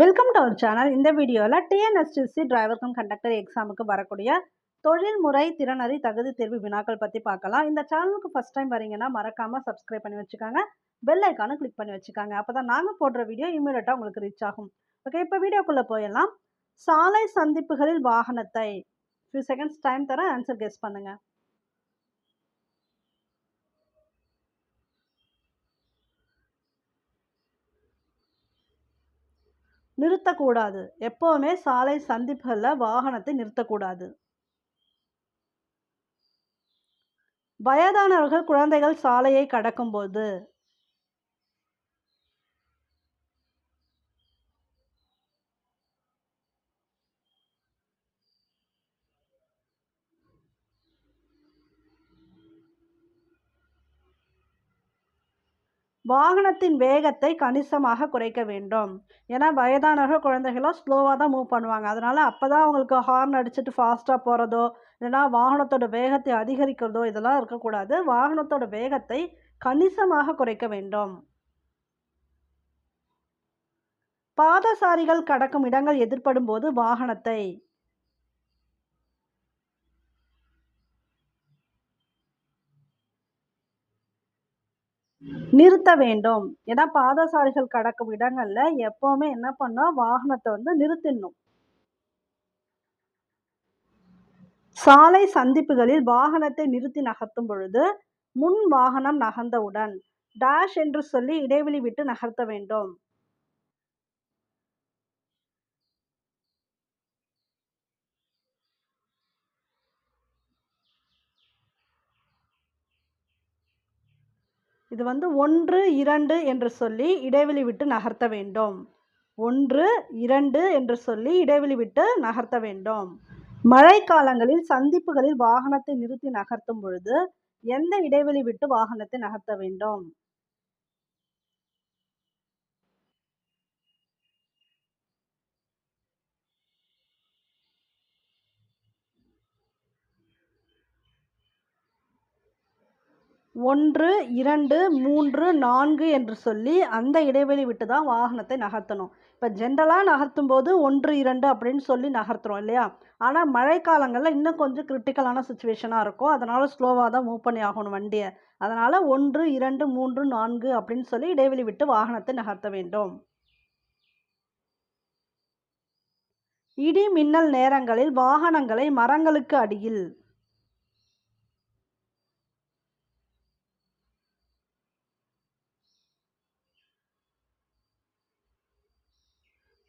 Welcome to our channel இந்த வீடியோவில் TNSTC driver come conductor எக்ஸாமுக்கு வரக்கூடிய தொழில்முறை திறனறி தகுதி தேர்வு வினாக்கள் பற்றி பார்க்கலாம். இந்த சேனலுக்கு ஃபஸ்ட் டைம் வரீங்கன்னா மறக்காமல் சப்ஸ்கிரைப் பண்ணி வச்சுக்காங்க. பெல் ஐக்கானை கிளிக் பண்ணி வச்சுக்காங்க. அப்போ தான் நாங்கள் போடுற வீடியோ இம்மிடியட்டாக உங்களுக்கு ரீச் ஆகும். ஓகே இப்போ வீடியோக்குள்ளே போயிடலாம். சாலை சந்திப்புகளில் வாகனத்தை ஃபியூ செகண்ட்ஸ் டைம் தர ஆன்சர் கெஸ் பண்ணுங்கள் நிறுத்தக்கூடாது. எப்போவுமே சாலை சந்திப்புகளில் வாகனத்தை நிறுத்தக்கூடாது. வயதானவர்கள் குழந்தைகள் சாலையை கடக்கும்போது வாகனத்தின் வேகத்தை கணிசமாக குறைக்க வேண்டும். ஏன்னா வயதானவர்கள் குழந்தைகளோ ஸ்லோவாக தான் மூவ் பண்ணுவாங்க. அதனால் அப்போ தான் அவங்களுக்கு ஹார்ன் அடிச்சுட்டு ஃபாஸ்ட்டாக போகிறதோ இல்லைனா வாகனத்தோட வேகத்தை அதிகரிக்கிறதோ இதெல்லாம் இருக்கக்கூடாது. வாகனத்தோட வேகத்தை கணிசமாக குறைக்க வேண்டும். பாதசாரிகள் கடக்கும் இடங்கள் எதிர்ப்படும் போது வாகனத்தை நிறுத்த வேண்டும். ஏன்னா பாதசாரிகள் கடக்கும் இடங்கள்ல எப்பவுமே என்ன பண்ணோம் வாகனத்தை வந்து நிறுத்திடணும். சாலை சந்திப்புகளில் வாகனத்தை நிறுத்தி நகர்த்தும் பொழுது முன் வாகனம் நகர்ந்தவுடன் டேஷ் என்று சொல்லி இடைவெளி விட்டு நகர்த்த வேண்டும். இது வந்து ஒன்று இரண்டு என்று சொல்லி இடைவெளி விட்டு நகர்த்த வேண்டும். ஒன்று இரண்டு என்று சொல்லி இடைவெளி விட்டு நகர்த்த வேண்டும். மழைக்காலங்களில் சந்திப்புகளில் வாகனத்தை நிறுத்தி நகர்த்தும் பொழுது எந்த இடைவெளி விட்டு வாகனத்தை நகர்த்த வேண்டும்? ஒன்று இரண்டு மூன்று நான்கு என்று சொல்லி அந்த இடைவெளி விட்டு தான் வாகனத்தை நகர்த்தணும். இப்போ ஜென்ரலாக நகர்த்தும் போது ஒன்று இரண்டு அப்படின்னு சொல்லி நகர்த்துறோம் இல்லையா? ஆனால் மழைக்காலங்களில் இன்னும் கொஞ்சம் கிரிட்டிக்கலான சுச்சுவேஷனாக இருக்கும் அதனால் ஸ்லோவாக தான் மூவ் பண்ணி ஆகணும் வண்டியை. அதனால் ஒன்று இரண்டு மூன்று நான்கு அப்படின்னு சொல்லி இடைவெளி விட்டு வாகனத்தை நகர்த்த வேண்டும். இடி மின்னல் நேரங்களில் வாகனங்களை மரங்களுக்கு அடியில்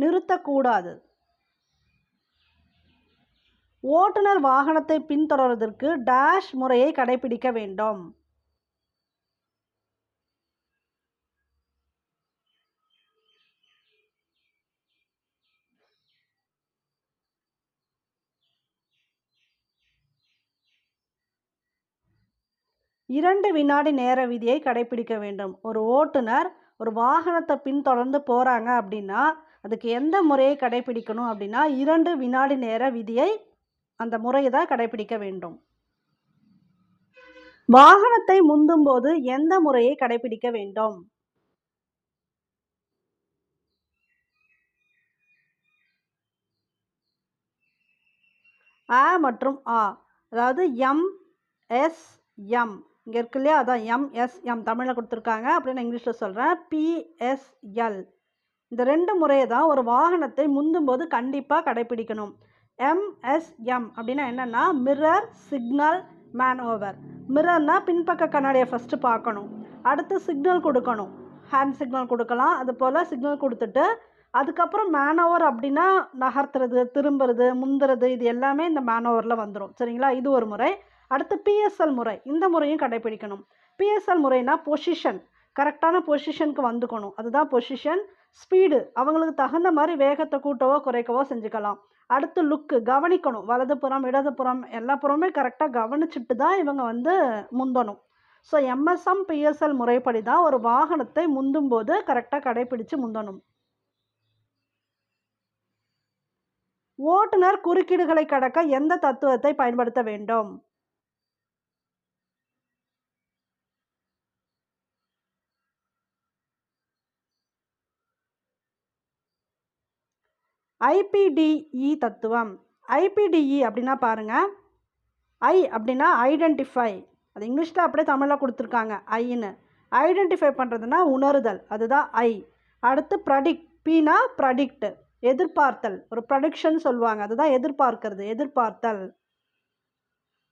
நிறுத்தக்கூடாது. ஓட்டுநர் வாகனத்தை பின்தொடர்வதற்கு டேஷ் முறையை கடைபிடிக்க வேண்டும். இரண்டு வினாடி நேர விதியை கடைபிடிக்க வேண்டும். ஒரு ஓட்டுநர் ஒரு வாகனத்தை பின்தொடர்ந்து போகிறாங்க அப்படின்னா அதுக்கு எந்த முறையை கடைபிடிக்கணும் அப்படின்னா இரண்டு வினாடி நேர விதியை அந்த முறையை தான் கடைபிடிக்க வேண்டும். வாகனத்தை முந்தும் போது எந்த முறையை கடைபிடிக்க வேண்டும்? அ மற்றும் ஆ. அதாவது எம் எஸ் எம். இங்கே இருக்கு இல்லையா? அதான் எம்எஸ்எம் தமிழில் கொடுத்துருக்காங்க. அப்படின்னு இங்கிலீஷில் சொல்கிறேன் பிஎஸ்எல் இந்த ரெண்டு முறையை தான் ஒரு வாகனத்தை முந்தும்போது கண்டிப்பாக கடைபிடிக்கணும் எம்எஸ்எம் அப்படின்னா என்னென்னா மிரர் சிக்னல் மேன் ஓவர் மிரர்னால் பின்பக்க கண்ணாடியை ஃபஸ்ட்டு பார்க்கணும். அடுத்து சிக்னல் கொடுக்கணும். ஹேண்ட் சிக்னல் கொடுக்கலாம். அது போல் சிக்னல் கொடுத்துட்டு அதுக்கப்புறம் மேனோவர் அப்படின்னா நகர்த்துறது திரும்புறது முந்துறது இது எல்லாமே இந்த மேனோவரில் வந்துடும் சரிங்களா? இது ஒரு முறை. அடுத்து பிஎஸ்எல் முறை. இந்த முறையும் கடைபிடிக்கணும் பிஎஸ்எல் முறைனா பொசிஷன் கரெக்டான பொசிஷனுக்கு வந்துக்கணும். அதுதான் பொசிஷன் ஸ்பீடு அவங்களுக்கு தகுந்த மாதிரி வேகத்தை கூட்டவோ குறைக்கவோ செஞ்சுக்கலாம். அடுத்து லுக்கு கவனிக்கணும். வலதுபுறம் இடதுபுறம் எல்லா புறமே கரெக்டாக கவனிச்சுட்டு தான் இவங்க வந்து முந்தணும். ஸோ எம்எஸ்எம் பிஎஸ்எல் முறைப்படி தான் ஒரு வாகனத்தை முந்தும் போது கரெக்டாக கடைபிடித்து முந்தணும். ஓட்டுநர் குறுக்கீடுகளை கடக்க எந்த தத்துவத்தை பயன்படுத்த வேண்டும்? ஐபிடிஇ தத்துவம். ஐபிடிஇ அப்படின்னா பாருங்கள் ஐ அப்படின்னா ஐடென்டிஃபை அது இங்கிலீஷில் அப்படியே தமிழில் கொடுத்துருக்காங்க. ஐன்னு ஐடென்டிஃபை பண்ணுறதுனா உணருதல். அதுதான் ஐ அடுத்து ப்ரடிக்ட் பீனா ப்ரடிக்ட் எதிர்பார்த்தல். ஒரு ப்ரடிக்ஷன் சொல்லுவாங்க. அதுதான் எதிர்பார்க்கறது. எதிர்பார்த்தல்.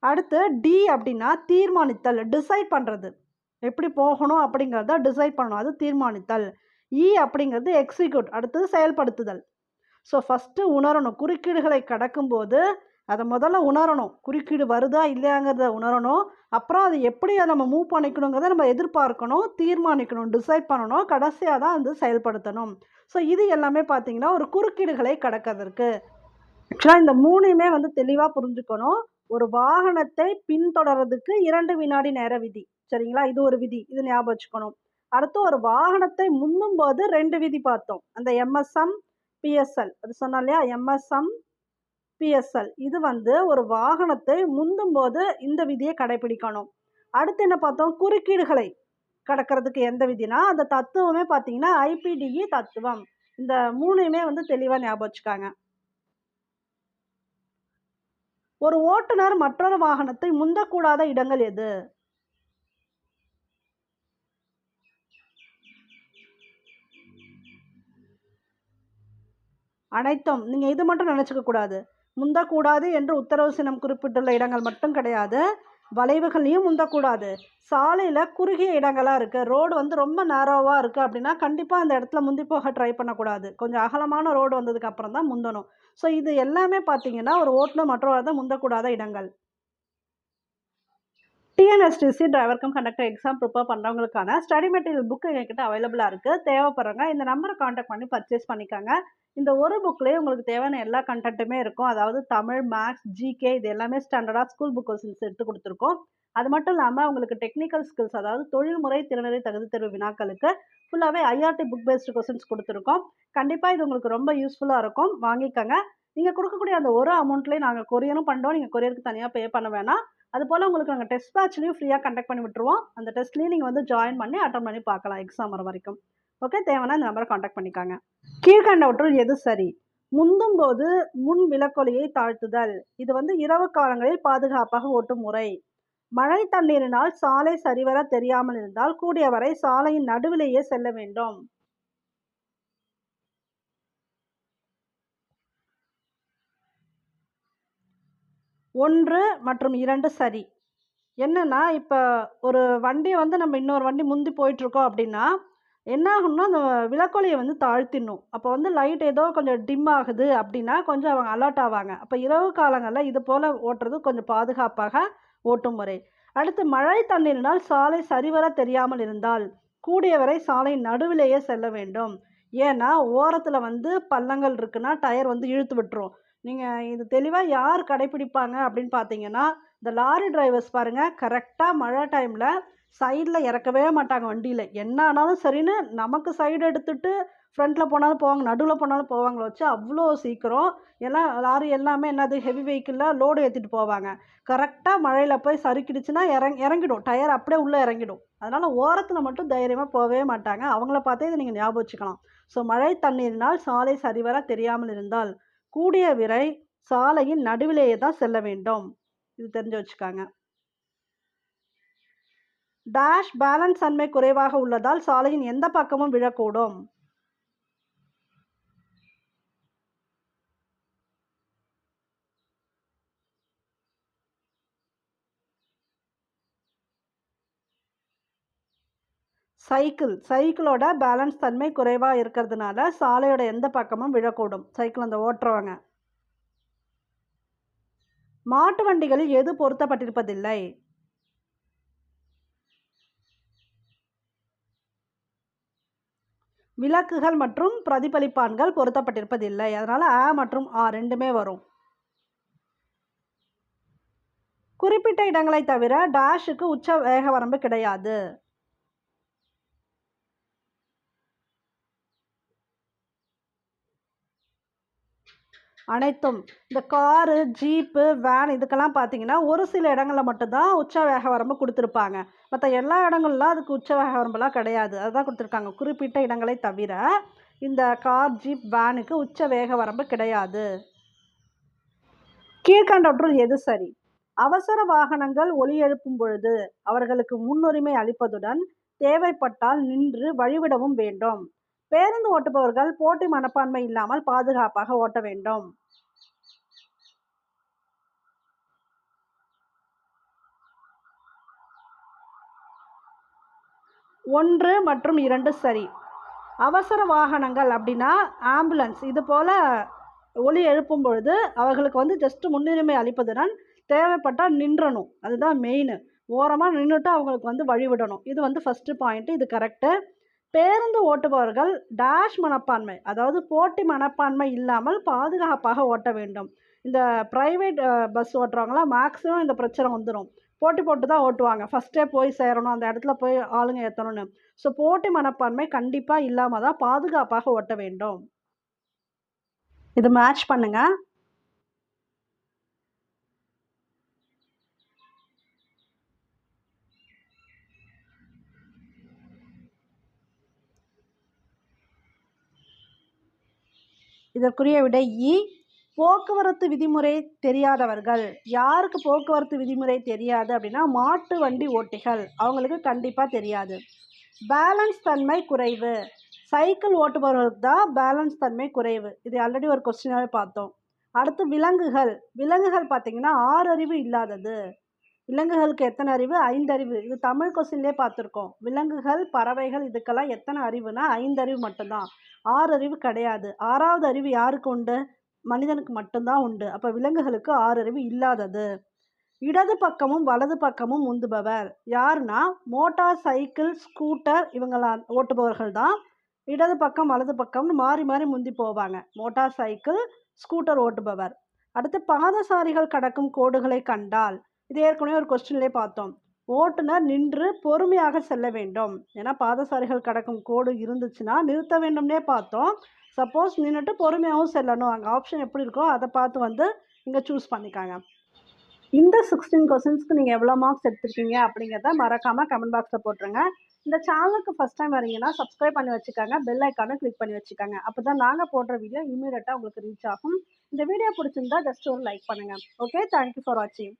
அடுத்து டி அப்படின்னா தீர்மானித்தல். டிசைட் பண்ணுறது எப்படி போகணும் அப்படிங்கிறத டிசைட் பண்ணணும். அது தீர்மானித்தல். இ அப்படிங்கிறது எக்ஸிக்யூட் அடுத்தது செயல்படுத்துதல். ஸோ ஃபஸ்ட்டு உணரணும். குறுக்கீடுகளை கடக்கும்போது அதை முதல்ல உணரணும். குறுக்கீடு வருதா இல்லையாங்கிறத உணரணும். அப்புறம் அதை எப்படி அதை நம்ம மூவ் பண்ணிக்கணுங்கிறத நம்ம எதிர்பார்க்கணும் தீர்மானிக்கணும் டிசைட் பண்ணணும். கடைசியாக தான் வந்து செயல்படுத்தணும். ஸோ இது எல்லாமே பார்த்திங்கன்னா ஒரு குறுக்கீடுகளை கடக்கிறதுக்கு. ஆக்சுவலாக இந்த மூணையுமே வந்து தெளிவாக புரிஞ்சுக்கணும். ஒரு வாகனத்தை பின்தொடர்றதுக்கு இரண்டு வினாடி நேர விதி. சரிங்களா? இது ஒரு விதி. இது ஞாபகம் வச்சுக்கணும். அடுத்து ஒரு வாகனத்தை முந்தும் போது ரெண்டு விதி பார்த்தோம். அந்த எம்எஸ்எம் பிஎஸ்எல் அது சொன்னோம் இல்லையா? எம்எஸ்எம் பிஎஸ்எல் இது வந்து ஒரு வாகனத்தை முந்தும் போது இந்த விதியை கடைபிடிக்கணும் அடுத்து என்ன பார்த்தோம்? குறுக்கீடுகளை கடக்கிறதுக்கு எந்த விதினா அந்த தத்துவமே பார்த்தீங்கன்னா ஐபிடிஇ தத்துவம். இந்த மூணுமே வந்து தெளிவாக ஞாபகம் வச்சுக்காங்க. ஒரு ஓட்டுநர் மற்றொரு வாகனத்தை முந்தக்கூடாத இடங்கள் எது? அனைத்தும். நீங்கள் இது மட்டும் நினச்சிக்க கூடாது. முந்தக்கூடாது என்று உத்தரவு சின்னம் குறிப்பிட்டுள்ள இடங்கள் மட்டும் கிடையாது. வளைவுகளையும் முந்தக்கூடாது. சாலையில் குறுகிய இடங்களாக இருக்குது ரோடு வந்து ரொம்ப நேரோவாக இருக்குது அப்படின்னா கண்டிப்பாக அந்த இடத்துல முந்தி போக ட்ரை பண்ணக்கூடாது. கொஞ்சம் அகலமான ரோடு வந்ததுக்கு அப்புறம் தான் முந்தணும். ஸோ இது எல்லாமே பார்த்தீங்கன்னா ஒரு ஓட்டுநர் தான் முந்தக்கூடாத இடங்கள். டிஎன்எஸ்டிசி டிரைவருக்கும் கண்டக்டர் எக்ஸாம் ப்ரிப்பேர் பண்ணுறவங்களுக்கான ஸ்டடி மெட்டீரியல் புக்கு எங்ககிட்ட அவைலபிளாக இருக்குது தேவைப்படுறவங்க இந்த நம்பரை காண்டாக்ட் பண்ணி பர்ச்சேஸ் பண்ணிக்கோங்க. இந்த ஒரு புக்லேயே உங்களுக்கு தேவையான எல்லா கண்டென்ட்டுமே இருக்கும். அதாவது தமிழ் மேக்ஸ் ஜிகே இது எல்லாமே ஸ்டாண்டர்டாக ஸ்கூல் புக் கொஸ்டின்ஸ் எடுத்து கொடுத்துருக்கோம். அது மட்டும் இல்லாமல் உங்களுக்கு டெக்னிக்கல் ஸ்கில்ஸ் அதாவது தொழில்முறை திறனறி தகுதி தேர்வு வினாக்களுக்கு ஃபுல்லாகவே ஐஆர்டி புக் பேஸ்டு கொஸ்டின்ஸ் கொடுத்துருக்கோம். கண்டிப்பாக இது உங்களுக்கு ரொம்ப யூஸ்ஃபுல்லாக இருக்கும். வாங்கிக்கோங்க. நீங்கள் கொடுக்கக்கூடிய அந்த ஒரு அமௌண்ட்லேயே நாங்கள் கொரியரும் பண்ணுறோம் நீங்கள் கொரியருக்கு தனியாக பே பண்ண வேணாம். அது போல் உங்களுக்கு நாங்கள் டெஸ்ட் பேட்ச்லேயும் ஃப்ரீயாக கண்டக்ட் பண்ணி விட்டுருவோம். அந்த டெஸ்ட்லேயும் நீங்கள் வந்து ஜாயின் பண்ணி அட்டன் பண்ணி பார்க்கலாம் எக்ஸாம் வர வரைக்கும். ஓகே தேவைன்னா இந்த நம்பரை காண்டாக்ட் பண்ணிக்காங்க. கீழ்கண்டவற்றுள் எது சரி? முந்தும் போது முன் விலக்கொலியை தாழ்த்துதல். இது வந்து இரவு காலங்களில் பாதுகாப்பாக ஓட்டும் முறை. மழை தண்ணீரினால் சாலை சரிவர தெரியாமல் இருந்தால் கூடியவரை சாலையின் நடுவிலேயே செல்ல வேண்டும். ஒன்று மற்றும் இரண்டு சரி. என்னென்னா இப்போ ஒரு வண்டியை வந்து நம்ம இன்னொரு வண்டி முந்தி போயிட்டுருக்கோம் அப்படின்னா என்ன ஆகும்னா அந்த விளக்கொலியை வந்து தாழ்த்திடணும். அப்போ வந்து லைட் ஏதோ கொஞ்சம் டிம் ஆகுது அப்படின்னா கொஞ்சம் அவங்க அலர்ட் ஆவாங்க. அப்போ இரவு காலங்களில் இது போல் ஓட்டுறது கொஞ்சம் பாதுகாப்பாக ஓட்டும் முறை. அடுத்து மழை தண்ணீரினால் சாலை சரிவர தெரியாமல் இருந்தால் கூடியவரை சாலை நடுவிலேயே செல்ல வேண்டும். ஏன்னா ஓரத்தில் வந்து பள்ளங்கள் இருக்குன்னா டயர் வந்து இழுத்து விட்டுரும். நீங்கள் இது தெளிவாக யார் கடைப்பிடிப்பாங்க அப்படின்னு பார்த்தீங்கன்னா இந்த லாரி டிரைவர்ஸ் பாருங்கள் கரெக்டாக மழை டைமில் சைடில் இறக்கவே மாட்டாங்க வண்டியில். என்ன ஆனாலும் சரின்னு நமக்கு சைடு எடுத்துட்டு ஃப்ரண்ட்டில் போனாலும் போவாங்க நடுவில் போனாலும் போவாங்கள வச்சு அவ்வளோ சீக்கிரம் எல்லாம் லாரி எல்லாமே என்னது ஹெவி வெஹிக்கிளில் லோடு ஏற்றிட்டு போவாங்க. கரெக்டாக மழையில் போய் சறுக்கிடுச்சுன்னா இறங் இறங்கிடும். டயர் அப்படியே உள்ளே இறங்கிடும். அதனால் ஓரத்தில் மட்டும் தைரியமாக போகவே மாட்டாங்க. அவங்கள பார்த்தே இதை நீங்கள் ஞாபகம் வச்சுக்கலாம். ஸோ மழை தண்ணீரினால் சாலை சரிவர தெரியாமல் இருந்தால் கூடிய விரை சாலையின் நடுவிலேயே தான் செல்ல வேண்டும். இது தெரிஞ்சு வச்சுக்காங்க. டேஷ் பேலன்ஸ் தன்மை குறைவாக உள்ளதால் சாலையின் எந்த பக்கமும் விழக்கூடும். சைக்கிள் சைக்கிளோட பேலன்ஸ் தன்மை குறைவாக இருக்கிறதுனால சாலையோட எந்த பக்கமும் விழக்கூடும். சைக்கிள் அந்த ஓட்டுறவங்க. மாட்டு வண்டிகளில் எது பொருத்தப்பட்டிருப்பதில்லை? விளக்குகள் மற்றும் பிரதிபலிப்பான்கள் பொருத்தப்பட்டிருப்பதில்லை. அதனால் அ மற்றும் ஆ ரெண்டுமே வரும். குறிப்பிட்ட இடங்களை தவிர டேஷுக்கு உச்ச வேக வரம்பு கிடையாது. அனைத்தும். இந்த காரு ஜீப்பு வேன் இதுக்கெல்லாம் பார்த்தீங்கன்னா ஒரு சில இடங்களில் மட்டும்தான் உச்ச வேக வரம்பு கொடுத்துருப்பாங்க. மற்ற எல்லா இடங்கள்லாம் அதுக்கு உச்ச வேக வரம்புலாம் கிடையாது. அதுதான் கொடுத்துருக்காங்க. குறிப்பிட்ட இடங்களை தவிர இந்த கார் ஜீப் வேனுக்கு உச்ச வேக வரம்பு கிடையாது. கீழ்கண்டவற்றுள் எது சரி? அவசர வாகனங்கள் ஒலி எழுப்பும் பொழுது அவர்களுக்கு முன்னுரிமை அளிப்பதுடன் தேவைப்பட்டால் நின்று வழிவிடவும் வேண்டும். பேருந்து ஓட்டுபவர்கள் போட்டி மனப்பான்மை இல்லாமல் பாதுகாப்பாக ஓட்ட வேண்டும். ஒன்று மற்றும் இரண்டு சரி. அவசர வாகனங்கள் அப்படின்னா ஆம்புலன்ஸ். இது போல் ஒலி எழுப்பும் பொழுது அவர்களுக்கு வந்து ஜஸ்ட் முன்னுரிமை அளிப்பதுடன் தேவைப்பட்டால் நின்றணும். அதுதான் மெயின் ஓரமாக நின்றுட்டு அவங்களுக்கு வந்து வழிவிடணும். இது வந்து ஃபஸ்ட்டு பாயிண்ட்டு இது கரெக்டு பேருந்து ஓட்டுபவர்கள் டேஷ் மனப்பான்மை அதாவது போட்டி மனப்பான்மை இல்லாமல் பாதுகாப்பாக ஓட்ட வேண்டும். இந்த ப்ரைவேட் பஸ் ஓட்டுறவங்களாம் மேக்ஸிமம் இந்த பிரச்சனை வந்துடும் போட்டி போட்டு தான் ஓட்டுவாங்க. ஃபஸ்ட்டே போய் சேரணும் அந்த இடத்துல போய் ஆளுங்க ஏற்றணும்னு ஸோ போட்டி மனப்பான்மை கண்டிப்பாக இல்லாமல் தான் பாதுகாப்பாக ஓட்ட வேண்டும். இது மேட்ச் பண்ணுங்கள் இதற்குரிய விடை இ. போக்குவரத்து விதிமுறை தெரியாதவர்கள். யாருக்கு போக்குவரத்து விதிமுறை தெரியாது அப்படின்னா மாட்டு வண்டி ஓட்டிகள். அவங்களுக்கு கண்டிப்பாக தெரியாது. பேலன்ஸ் தன்மை குறைவு. சைக்கிள் ஓட்டுபவர்களுக்கு தான் பேலன்ஸ் தன்மை குறைவு. இது ஆல்ரெடி ஒரு கொஸ்டினாகவே பார்த்தோம். அடுத்து விலங்குகள். விலங்குகள் பார்த்திங்கன்னா ஆறறிவு இல்லாதது. விலங்குகளுக்கு எத்தனை அறிவு? ஐந்து அறிவு. இது தமிழ் கொஸ்டின்லேயே பார்த்துருக்கோம். விலங்குகள் பறவைகள் இதுக்கெல்லாம் எத்தனை அறிவுனா ஐந்து அறிவு மட்டும்தான். ஆறு அறிவு கிடையாது. ஆறாவது அறிவு யாருக்கு உண்டு? மனிதனுக்கு மட்டும்தான் உண்டு. அப்போ விலங்குகளுக்கு ஆறு அறிவு இல்லாதது. இடது பக்கமும் வலது பக்கமும் உந்துபவர். யாருன்னா? மோட்டார் சைக்கிள் ஸ்கூட்டர் இவங்களா ஓட்டுபவர்கள் தான். இடது பக்கம் வலது பக்கம்னு மாறி மாறி முந்தி போவாங்க. மோட்டார் சைக்கிள் ஸ்கூட்டர் ஓட்டுபவர். அடுத்து பாதசாரிகள் கடக்கும் கோடுகளை கண்டால். இது ஏற்கனவே ஒரு கொஸ்டின்லேயே பார்த்தோம். ஓட்டுநர் நின்று பொறுமையாக செல்ல வேண்டும். ஏன்னா பாதசாரிகள் கடக்கும் கோடு இருந்துச்சுன்னா நிறுத்த வேண்டும்னே பார்த்தோம். சப்போஸ் நின்றுட்டு பொறுமையாகவும் செல்லணும். அங்கே ஆப்ஷன் எப்படி இருக்கோ அதை பார்த்து வந்து இங்கே சூஸ் பண்ணிக்காங்க. இந்த சிக்ஸ்டீன் கொஸ்டின்ஸ்க்கு நீங்கள் எவ்வளோ மார்க்ஸ் எடுத்துருக்கீங்க அப்படிங்கிறத மறக்காமல் கமெண்ட் பாக்ஸில் போட்டுருங்க. இந்த சேனலுக்கு ஃபஸ்ட் டைம் வரீங்கன்னா சப்ஸ்கிரைப் பண்ணி வச்சுக்கோங்க. பெல் ஐக்கானை கிளிக் பண்ணி வச்சுக்கோங்க. அப்போ தான் நாங்கள் போடுற வீடியோ இமீடியட்டாக உங்களுக்கு ரீச் ஆகும். இந்த வீடியோ பிடிச்சிருந்தா ஜஸ்ட் ஒரு லைக் பண்ணுங்கள் ஓகே தேங்க்யூ ஃபார் வாட்சிங்